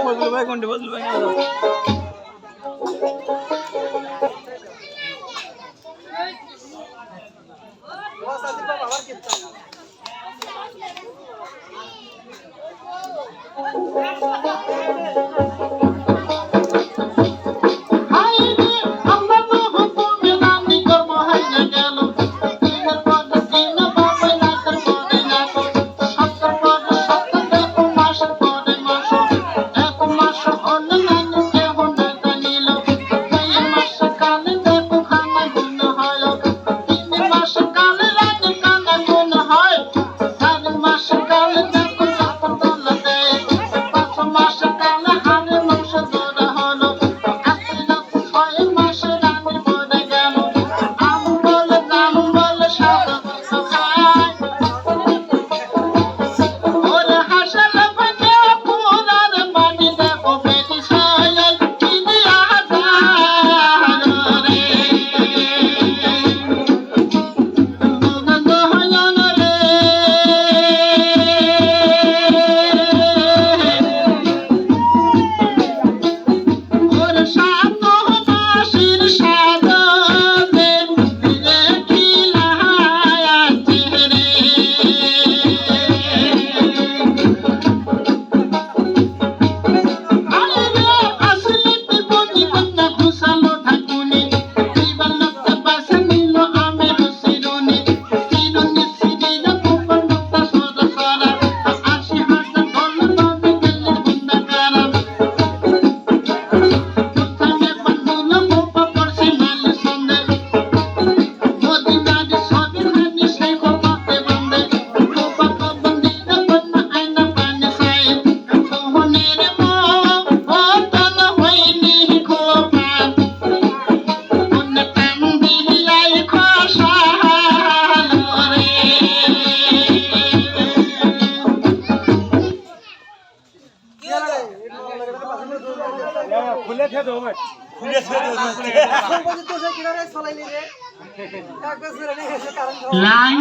ফজলু ভাই কোনটি ফজলু ভাই খুলে খেয়ে দেবো ভাই এখন পর্যন্ত সে কিনারে চালাইনি রে লাইন